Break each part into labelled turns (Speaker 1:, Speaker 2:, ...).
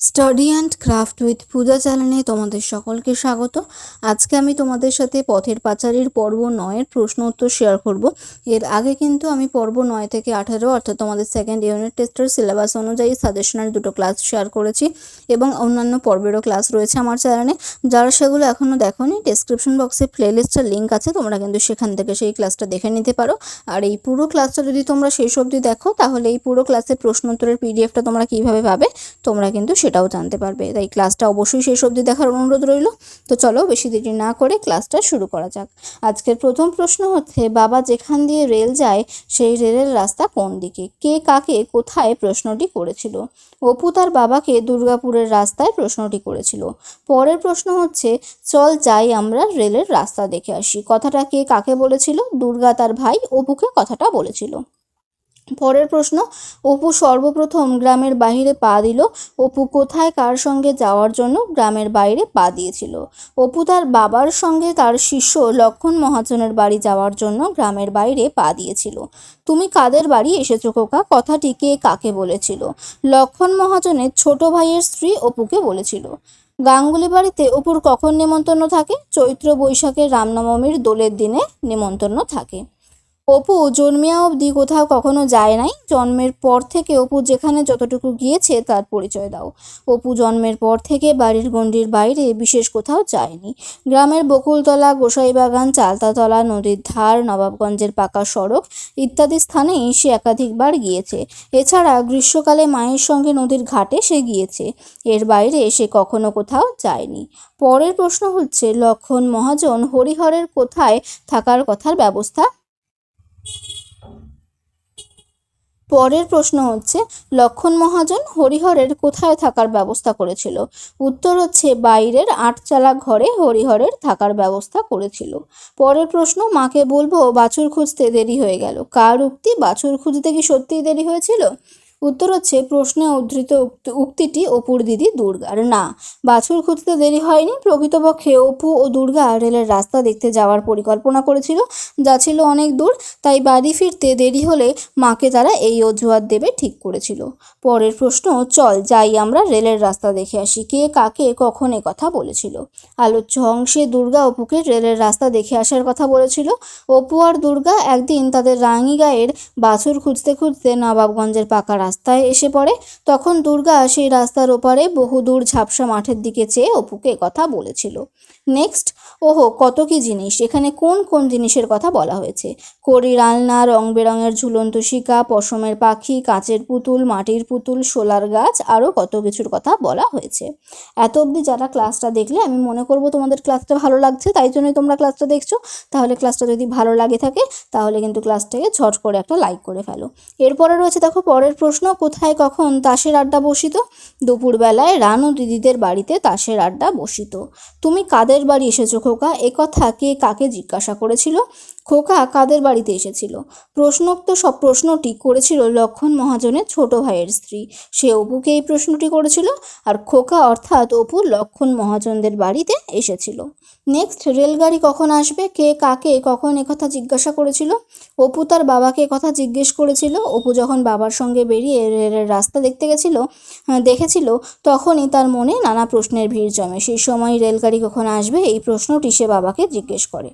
Speaker 1: Study and craft with Puja চ্যানেলে তোমাদের সকলকে স্বাগত। আজকে আমি তোমাদের সাথে পথের পাঁচালীর পর্ব নয়ের প্রশ্ন উত্তর শেয়ার করব। এর আগে কিন্তু আমি পর্ব নয় থেকে আঠারো, অর্থাৎ তোমাদের সেকেন্ড ইউনিট টেস্টের সিলেবাস অনুযায়ী সাজেশনাল দুটো ক্লাস শেয়ার করেছি এবং অন্যান্য পর্বেরও ক্লাস রয়েছে আমার চ্যানেলে যারা সেগুলো এখনও দেখোনি ডেসক্রিপশন বক্সে প্লেলিস্টের লিঙ্ক আছে, তোমরা কিন্তু সেখান থেকে সেই ক্লাসটা দেখে নিতে পারো। আর এই পুরো ক্লাসটা যদি তোমরা শেষ অবধি দেখো, তাহলে এই পুরো ক্লাসের প্রশ্ন উত্তরের পিডিএফটা তোমরা কীভাবে পাবে, তোমরা কিন্তু সেটাও জানতে পারবে। তাই ক্লাসটা অবশ্যই শেষ অবধি দেখার অনুরোধ রইল। তো চলো বেশি দেরি না করে ক্লাসটা শুরু করা যাক। আজকের প্রথম প্রশ্ন হচ্ছে, বাবা যেখান দিয়ে রেল যায়, সেই রেলের রাস্তা কোন দিকে? কে কাকে কোথায় প্রশ্নটি করেছিল? অপু তার বাবাকে দুর্গাপুরের রাস্তায় প্রশ্নটি করেছিল। পরের প্রশ্ন হচ্ছে, চল যাই আমরা রেলের রাস্তা দেখে আসি। কথাটা কে কাকে বলেছিল? দুর্গা তার ভাই, অপুকে কথাটা বলেছিল। পরের প্রশ্ন, অপু সর্বপ্রথম গ্রামের বাইরে পা দিল। অপু কোথায়, কার সঙ্গে যাওয়ার জন্য গ্রামের বাইরে পা দিয়েছিল? অপু তার বাবার সঙ্গে তার শিষ্য লক্ষণ মহাজনের বাড়ি যাওয়ার জন্য গ্রামের বাইরে পা দিয়েছিল। তুমি কাদের বাড়ি এসেছ খোকা? কথাটি কে কাকে বলেছিল? লক্ষণ মহাজনের ছোট ভাইয়ের স্ত্রী অপুকে বলেছিল। গাঙ্গুলি বাড়িতে অপুর কখন নেমন্তন্ন থাকে? চৈত্র বৈশাখের রামনবমীর দোলের দিনে নেমন্তন্ন থাকে। অপু জন্মিয়া অবধি কোথাও কখনো যায় নাই। জন্মের পর থেকে অপু যেখানে যতটুকু গিয়েছে তার পরিচয় দাও। অপু জন্মের পর থেকে বাড়ির গণ্ডির বাইরে বিশেষ কোথাও যায়নি। গ্রামের বকুলতলা গোসাইবাগান চালতাতলা, নদীর ধার, নবাবগঞ্জের পাকা সড়ক ইত্যাদি স্থানেই সে একাধিকবার গিয়েছে। এছাড়া গ্রীষ্মকালে মায়ের সঙ্গে নদীর ঘাটে সে গিয়েছে। এর বাইরে সে কখনো কোথাও যায়নি। পরের প্রশ্ন হচ্ছে, লক্ষণ মহাজন হরিহরের কোথায় থাকার কথার ব্যবস্থা পরের প্রশ্ন হচ্ছে, লক্ষণ মহাজন হরিহরের কোথায় থাকার ব্যবস্থা করেছিল? উত্তর হচ্ছে, বাইরের আটচালা ঘরে হরিহরের থাকার ব্যবস্থা করেছিল। পরের প্রশ্ন, মাকে বলব বাছুর খুঁজতে দেরি হয়ে গেল। কার উক্তি বাছুর খুঁজতে কি সত্যিই দেরি হয়েছিল? উত্তর হচ্ছে, প্রশ্নে উদ্ধৃত উক্তি- উক্তিটি অপুর দিদি দুর্গার। না, বাছুর খুঁজতে দেরি হয়নি। প্রকৃতপক্ষে অপু ও দুর্গা রেলের রাস্তা দেখতে যাওয়ার পরিকল্পনা করেছিল, যা ছিল অনেক দূর, তাই বাড়ি ফিরতে দেরি হলে মাকে তারা এই অজুহাত দেবে ঠিক করেছিল। পরের প্রশ্ন, চল যাই আমরা রেলের রাস্তা দেখে আসি। কে কাকে কখন এ কথা বলেছিল? আলোচ্য অংশে দুর্গা অপুকে রেলের রাস্তা দেখে আসার কথা বলেছিল। অপু আর দুর্গা একদিন তাদের রাঙিগাঁয়ের বাছুর খুঁজতে খুঁজতে নবাবগঞ্জের পাকা রাস্তায় এসে পড়ে। তখন দুর্গা সেই রাস্তার ওপারে বহুদূর ঝাপসা মাঠের দিকে চেয়ে অপুকে কথা বলেছিল। নেক্সট ওহো, কত কি জিনিস? এখানে কোন কোন জিনিসের কথা বলা হয়েছে? কড়ির আলনা রং বেরঙের ঝুলন্ত শিকা, পশমের পাখি, কাঁচের পুতুল, মাটির পুতুল, শোলার গাছ, আরও কত কিছুর কথা বলা হয়েছে। এত অবধি যারা ক্লাসটা দেখলে, আমি মনে করব তোমাদের ক্লাসটা ভালো লাগছে, তাই জন্যই তোমরা ক্লাসটা দেখছ। তাহলে ক্লাসটা যদি ভালো লাগে থাকে, তাহলে কিন্তু ক্লাসটাকে ঝট করে একটা লাইক করে ফেলো। এরপরে রয়েছে, দেখো, পরের প্রশ্ন। কোথায় কখন তাসের আড্ডা বসিত? দুপুরবেলায় রানু দিদিদের বাড়িতে তাসের আড্ডা বসিত। তুমি কাদের বাড়ি এসেছ খোকা? একথা কে কাকে জিজ্ঞাসা করেছিল? খোকা কাদের বাড়িতে এসেছিল? প্রশ্নোক্ত সব প্রশ্নটি করেছিল লক্ষণ মহাজনের ছোট ভাইয়ের স্ত্রী। সে অপুকে এই প্রশ্নটি করেছিল আর খোকা অর্থাৎ অপু লক্ষণ মহাজনদের বাড়িতে এসেছিল। নেক্সট রেলগাড়ি কখন আসবে? কে কাকে কখন একথা জিজ্ঞাসা করেছিল? অপু তার বাবাকে কথা জিজ্ঞেস করেছিল। অপু যখন বাবার সঙ্গে বেরিয়ে রেলের রাস্তা দেখতে গেছিল আহ, দেখেছিল তখনই তার মনে নানা প্রশ্নের ভিড় জমে। সেই সময় রেলগাড়ি কখন আসবে? এই প্রশ্নটি সে বাবাকে জিজ্ঞেস করে।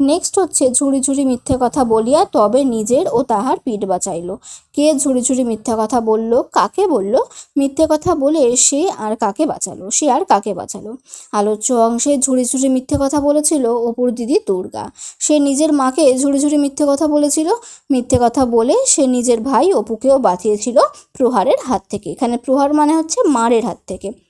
Speaker 1: নেক্সট হচ্ছে ঝুড়ি ঝুড়ি মিথ্যে কথা বলিয়া তবে নিজের ও তাহার পিঠ বাঁচাইল। কে ঝুড়ি ঝুড়ি মিথ্যা কথা বলল? কাকে বলল? মিথ্যে কথা বলে সে আর কাকে বাঁচালো? সে আর কাকে বাঁচালো? আলোচ্য অংশে ঝুড়ি ঝুড়ি মিথ্যে কথা বলেছিল অপুর দিদি দুর্গা। সে নিজের মাকে ঝুড়ি ঝুড়ি মিথ্যে কথা বলেছিল? মিথ্যে কথা বলে সে নিজের ভাই অপুকেও বাঁচিয়েছিল প্রহারের হাত থেকে। এখানে প্রহার মানে হচ্ছে মারের হাত থেকে।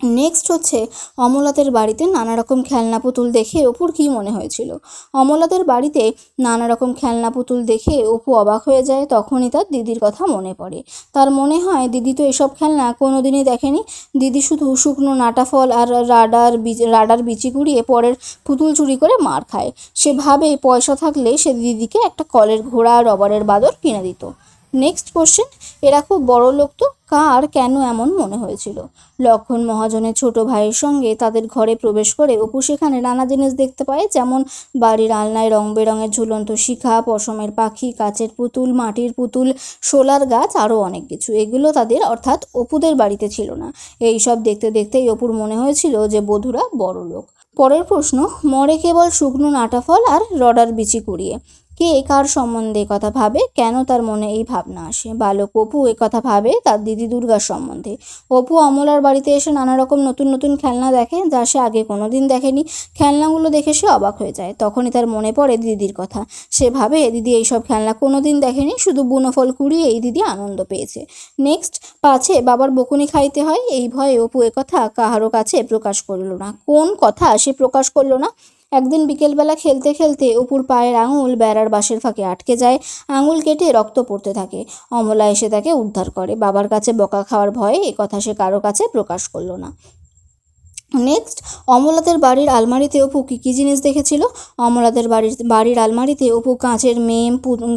Speaker 1: নেক্সট হচ্ছে অমলাদের বাড়িতে নানা রকম খেলনা পুতুল দেখে অপুর কী মনে হয়েছিল। অমলাদের বাড়িতে নানা রকম খেলনা পুতুল দেখে অপু অবাক হয়ে যায়, তখনই তার দিদির কথা মনে পড়ে। তার মনে হয়, দিদি তো এসব খেলনা কোনো দিনই দেখেনি। দিদি শুধু শুকনো নাটা ফল আর রাডার রাডার বিচি কুড়িয়ে পরের পুতুল চুরি করে মার খায়। সে ভাবে পয়সা থাকলে সে দিদিকে একটা কলের ঘোড়া রবারের বাদর কিনে দিত। নেক্সট কোশ্চেন এরা খুব বড় লোক তো, কার কেন এমন মনে হয়েছিল? লক্ষণ মহাজনের ছোট ভাইয়ের সঙ্গে তাদের ঘরে প্রবেশ করে অপু সেখানে নানা জিনিস দেখতে পায়, যেমন বাড়ির আলনায় রং বেরঙের ঝুলন্ত শিখা, পশমের পাখি, কাচের পুতুল, মাটির পুতুল শোলার গাছ, আরও অনেক কিছু। এগুলো তাদের অর্থাৎ অপুদের বাড়িতে ছিল না। এই সব দেখতে দেখতেই অপুর মনে হয়েছিল যে বধুরা বড় লোক। পরের প্রশ্ন, মরে কেবল শুকনো নাটা ফল আর রডার বিচি কুড়িয়ে। কে কার সম্বন্ধে কথা ভাবে? কেন তার মনে এই ভাবনা আসে? বালক অপু কথা ভাবে তার দিদি দুর্গার সম্বন্ধে। অপু অমলার বাড়িতে এসে নানা রকম নতুন নতুন খেলনা দেখে যা সে আগে কোনো দিন দেখেনি। খেলনাগুলো দেখে সে অবাক হয়ে যায়। তখনই তার মনে পড়ে দিদির কথা। সে ভাবে, দিদি এইসব খেলনা কোনো দিন দেখেনি। শুধু বুনো ফল কুড়িয়ে এই দিদি আনন্দ পেয়েছে। নেক্সট, পাছে বাবার বকুনি খাইতে হয়? এই ভয়ে অপু কথা কাহারও কাছে প্রকাশ করল না। কোন কথা সে প্রকাশ করল না? একদিন বিকেলবেলা খেলতে খেলতে অপুর পায়ের আঙুল বেড়ার বাঁশের ফাঁকে আটকে যায়, আঙুল কেটে রক্ত পড়তে থাকে। অমলা এসে তাকে উদ্ধার করে। বাবার কাছে বকা খাওয়ার ভয়ে এ কথা সে কারও কাছে প্রকাশ করল না। নেক্সট অমলাদের বাড়ির আলমারিতে অপু কী কী জিনিস দেখেছিল? অমলাদের বাড়ির বাড়ির আলমারিতে অপু কাঁচের মেম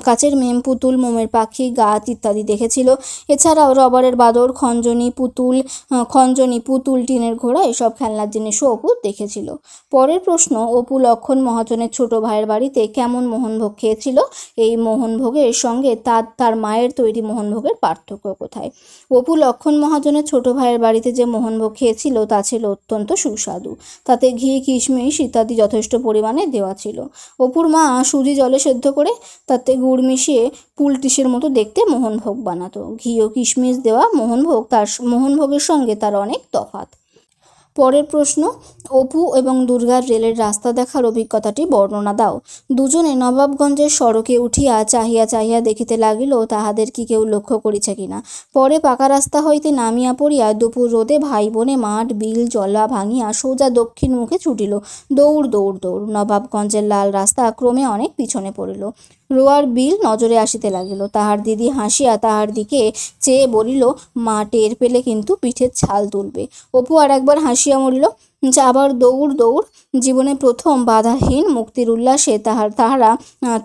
Speaker 1: কাঁচের মেম, পুতুল, মোমের পাখি গাছ ইত্যাদি দেখেছিল। এছাড়াও রবারের বাদর, খঞ্জনি পুতুল খঞ্জনি পুতুল, টিনের ঘোড়া, এসব খেলনার জিনিসও অপু দেখেছিল। পরের প্রশ্ন, অপু লক্ষণ মহাজনের ছোট ভাইয়ের বাড়িতে কেমন মোহনভোগ খেয়েছিল? এই মোহনভোগের সঙ্গে তার তার মায়ের তৈরি মোহনভোগের পার্থক্য কোথায়? অপু লক্ষণ মহাজনের ছোট ভাইয়ের বাড়িতে যে মোহনভোগ খেয়েছিল, তা ছিল অত্যন্ত সুস্বাদু। তাতে ঘি, কিশমিশ ইত্যাদি যথেষ্ট পরিমাণে দেওয়া ছিল। অপুর মা সুজি জলে সেদ্ধ করে তাতে গুড় মিশিয়ে পুলটিসের মতো দেখতে মোহনভোগ বানাতো। ঘি ও কিশমিশ দেওয়া মোহনভোগ তার, মোহনভোগের সঙ্গে তার অনেক তফাৎ। পরের প্রশ্ন, অপু এবং দুর্গার রেলের রাস্তা দেখার অভিজ্ঞতাটি বর্ণনা দাও। দুজনে নবাবগঞ্জের সড়কে উঠিয়া চাহিয়া চাহিয়া দেখিতে লাগিল, তাহাদের কি কেউ লক্ষ্য করিছে কিনা। পরে পাকা রাস্তা হইতে নামিয়া পড়িয়া দুপুর রোদে ভাই বোনে মাঠ, বিল, জলা ভাঙিয়া সোজা দক্ষিণ মুখে ছুটিল। দৌড় দৌড় দৌড়, নবাবগঞ্জের লাল রাস্তা ক্রমে অনেক পিছনে পড়িল। রোয়ার বিল নজরে আসিতে লাগিল। তাহার দিদি হাসিয়া তাহার দিকে চেয়ে বলিল, মা টের পেলে কিন্তু পিঠের ছাল তুলবে। অপু আর একবার হাসিয়া মরিল। যাবার দৌড় দৌড় জীবনে প্রথম বাধাহীন মুক্তির উল্লাসে তাহার তাহারা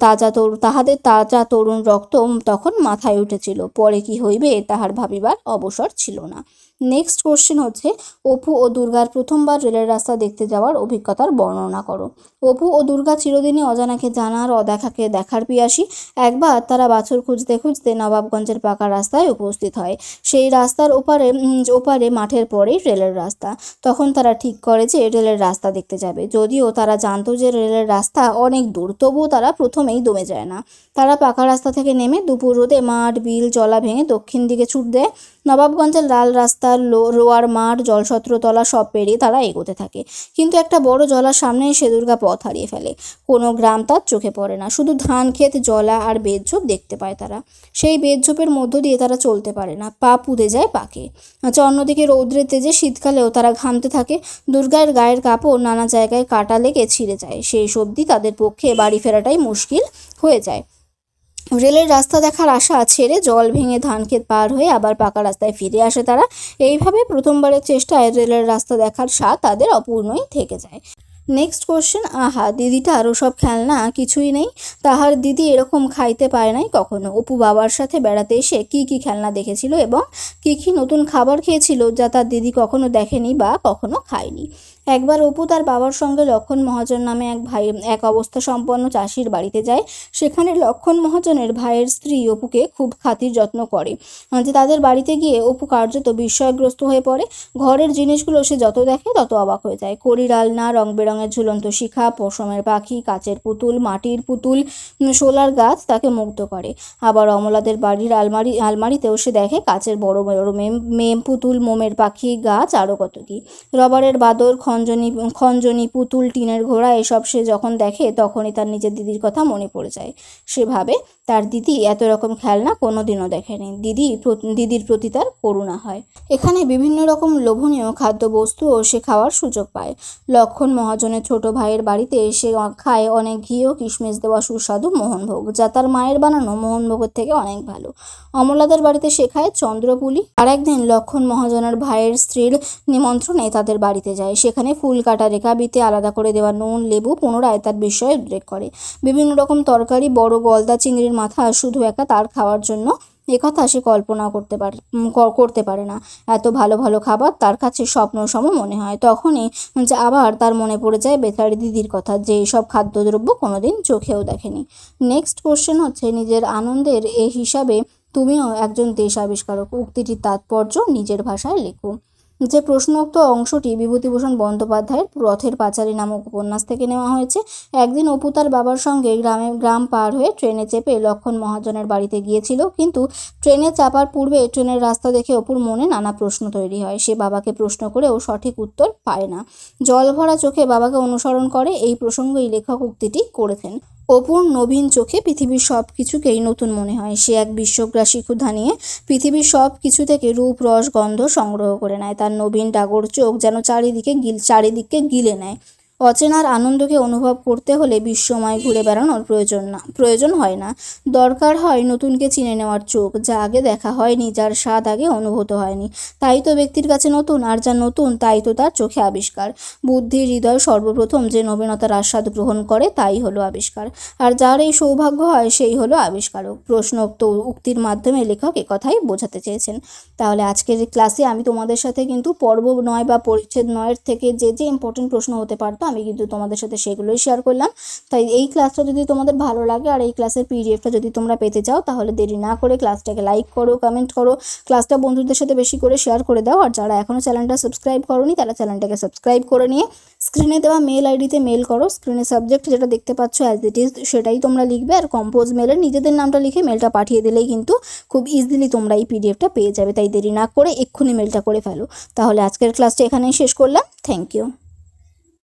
Speaker 1: তাজা তরু, তাহাদের তাজা তরুণ রক্ত তখন মাথায় উঠেছিল। পরে কি হইবে তাহার ভাবিবার অবসর ছিল না। নেক্সট কোশ্চেন হচ্ছে, অপু ও দুর্গার প্রথমবার রেলের রাস্তা দেখতে যাওয়ার অভিজ্ঞতার বর্ণনা করো। অপু ও দুর্গা চিরদিনই অজানাকে জানার, অদেখাকে দেখার পিয়াসী। একবার তারা বাছুর খুঁজতে খুঁজতে নবাবগঞ্জের পাকা রাস্তায় উপস্থিত হয়। সেই রাস্তার ওপারে ওপারে মাঠের পরেই রেলের রাস্তা। তখন তারা ঠিক করে যে রেলের রাস্তা দেখতে যাবে। যদিও তারা জানতো যে রেলের রাস্তা অনেক দূর, তবুও তারা প্রথমেই দমে যায় না। তারা পাকা রাস্তা থেকে নেমে দুপুর রোদে মাঠ, বিল, জলা ভেঙে দক্ষিণ দিকে ছুট দেয়। নবাবগঞ্জের লাল রাস্তার লো, রোয়ার মাঠ জলছত্রতলা সব পেরিয়ে তারা এগোতে থাকে। কিন্তু একটা বড় জলার সামনে এসে দুর্গা পথ হারিয়ে ফেলে। কোনো গ্রাম তার চোখে পড়ে না। শুধু ধান, ক্ষেত, জলা আর বেদঝোপ দেখতে পায় তারা। সেই বেদঝোপের মধ্য দিয়ে তারা চলতে পারে না। পা পুঁতে যায় পাকে। আচ্ছা অন্যদিকে রৌদ্রের তেজে শীতকালেও তারা ঘামতে থাকে। দুর্গার গায়ের কাপড় নানা জায়গায় কাটা লেগে ছিঁড়ে যায়। সেই সবজি তাদের পক্ষে বাড়ি ফেরাটাই মুশকিল হয়ে যায়। রেলের রাস্তা দেখার আশা ছেড়ে জল ভেঙে ধান ক্ষেত পার হয়ে আবার পাকা রাস্তায় ফিরে আসে তারা। এইভাবে প্রথমবারের চেষ্টায় রেলের রাস্তা দেখার স্বাদ তাদের অপূর্ণই থেকে যায়। নেক্সট কোশ্চেন আহা, দিদিটা আরও সব খেলনা, কিছুই নেই। তাহার দিদি এরকম খাইতে পায় নাই কখনো। অপু বাবার সাথে বেড়াতে এসে কি কি খেলনা দেখেছিল এবং কি কি নতুন খাবার খেয়েছিল যা তার দিদি কখনো দেখেনি বা কখনো খায়নি। একবার অপু তার বাবার সঙ্গে লক্ষণ মহাজন নামে এক ভাই, এক অবস্থা সম্পন্ন চাষির বাড়িতে যায়। সেখানে লক্ষণ মহাজনের ভাইয়ের স্ত্রী অপুকে খুব খাতির যত্ন করে। যে তাদের বাড়িতে গিয়ে অপু কার্যত বিস্ময়গ্রস্ত হয়ে পড়ে। ঘরের জিনিসগুলো সে যত দেখে তত অবাক হয়ে যায়। কড়ির আলনা রং বেরঙের ঝুলন্ত শিখা, পশমের পাখি, কাচের পুতুল, মাটির পুতুল শোলার গাছ তাকে মুগ্ধ করে। আবার অমলাদের বাড়ির আলমারি, আলমারিতেও সে দেখে কাচের বড় বড় মেম মেম পুতুল, মোমের পাখি, গাছ, আরও কত কি। রবারের বাদর খঞ্জনি খঞ্জনি, পুতুল, টিনের ঘোড়া, এসব সে যখন দেখে তখনই তার নিজের দিদির কথা মনে পড়ে যায়। সে ভাবে তার দিদি এত রকম খেলনা কোনোদিনও দেখেনি। দিদি দিদির প্রতি তার করুণা হয়। এখানে বিভিন্ন রকম লোভনীয় খাদ্যবস্তুও সে খাওয়ার সুযোগ পায়। লক্ষণ মহাজনের ছোট ভাইয়ের বাড়িতে এসে খায় অনেক ঘি ও কিশমিশ দেওয়া সুস্বাদু মোহনভোগ, যা তার মায়ের বানানো মোহনভোগের থেকে অনেক ভালো। অমলাদের বাড়িতে সে খায় চন্দ্রপুলি। আর একদিন লক্ষণ মহাজনের ভাইয়ের স্ত্রীর নিমন্ত্রণে তাদের বাড়িতে যায়। সেখানে ফুল কাটা রেখাবিতে আলাদা করে দেওয়া নুন, লেবু পুনরায় তার বিষয়ে উদ্রেক করে। বিভিন্ন রকম তরকারি, বড় গলদা চিংড়ির মাথা শুধু একা তার খাওয়ার জন্য একথা সে কল্পনা করতে পারে করতে পারে না। এত ভালো ভালো খাবার তার কাছে স্বপ্ন সম মনে হয়। তখনই যে আবার তার মনে পড়ে যায় বেচারি দিদির কথা যে এইসব খাদ্যদ্রব্য কোনোদিন চোখেও দেখেনি। নেক্সট কোশ্চেন হচ্ছে, নিজের আনন্দের এ হিসাবে তুমিও একজন দেশ আবিষ্কারক উক্তিটির তাৎপর্য নিজের ভাষায় লেখো। যে প্রশ্নোক্ত অংশটি বিভূতিভূষণ বন্দ্যোপাধ্যায়ের রথের পাঁচালী নামক উপন্যাস থেকে নেওয়া হয়েছে, একদিন অপু তার বাবার সঙ্গে গ্রামে গ্রাম পার হয়ে ট্রেনে চেপে লক্ষণ মহাজনের বাড়িতে গিয়েছিল, কিন্তু ট্রেনে চাপার পূর্বে ট্রেনের রাস্তা দেখে অপুর মনে নানা প্রশ্ন তৈরি হয়। সে বাবাকে প্রশ্ন করেও সঠিক উত্তর পায় না। জল ভরা চোখে বাবাকে অনুসরণ করে এই প্রসঙ্গেই লেখক উক্তিটি করেছেন। অপুর নবীন চোখে পৃথিবীর সব কিছুকেই নতুন মনে হয়। সে এক বিশ্বগ্রাসী ক্ষুধা নিয়ে পৃথিবীর সব কিছু থেকে রূপ, রস, গন্ধ সংগ্রহ করে নেয়। তার নবীন ডাগর চোখ যেন চারিদিকে গিল চারিদিককে গিলে নেয়। অচেনার আনন্দকে অনুভব করতে হলে বিশ্বময় ঘুরে বেড়ানোর প্রয়োজন না, প্রয়োজন হয় না। দরকার হয় নতুনকে চিনে নেওয়ার চোখ, যা আগে দেখা হয়নি, যার স্বাদ আগে অনুভূত হয়নি। তাই তো ব্যক্তির কাছে নতুন, আর যা নতুন, তাই তো তার চোখে আবিষ্কার। বুদ্ধি হৃদয় সর্বপ্রথম যে নবীনতার আস্বাদ গ্রহণ করে, তাই হলো আবিষ্কার। আর যার এই সৌভাগ্য হয়, সেই হলো আবিষ্কারক। প্রশ্নোক্ত উক্তির মাধ্যমে লেখক একথাই বোঝাতে চেয়েছেন। তাহলে আজকের ক্লাসে আমি তোমাদের সাথে কিন্তু পর্ব নয় বা পরিচ্ছেদ নয়ের থেকে যে যে ইম্পর্টেন্ট প্রশ্ন হতে পারতো আমি কিন্তু তোমাদের সাথে সেগুলোই শেয়ার করলাম। তাই এই ক্লাসটা যদি তোমাদের ভালো লাগে আর এই ক্লাসের পিডিএফটা যদি তোমরা পেতে চাও, তাহলে দেরি না করে ক্লাসটাকে লাইক করো কমেন্ট করো ক্লাসটা বন্ধুদের সাথে বেশি করে শেয়ার করে দাও। আর যারা এখনও চ্যানেলটা সাবস্ক্রাইব করোনি, তারা চ্যানেলটাকে সাবস্ক্রাইব করে নিয়ে স্ক্রিনে দেওয়া মেল আইডিতে মেল করো। স্ক্রিনে সাবজেক্ট যেটা দেখতে পাচ্ছ অ্যাজ ইট ইজ সেটাই তোমরা লিখবে। আর কম্পোজ মেলে নিজেদের নামটা লিখে মেলটা পাঠিয়ে দিলেই কিন্তু খুব ইজিলি তোমরা এই পিডিএফটা পেয়ে যাবে। তাই দেরি না করে এক্ষুনি মেলটা করে ফেলো। তাহলে আজকের ক্লাসটা এখানেই শেষ করলাম। Thank you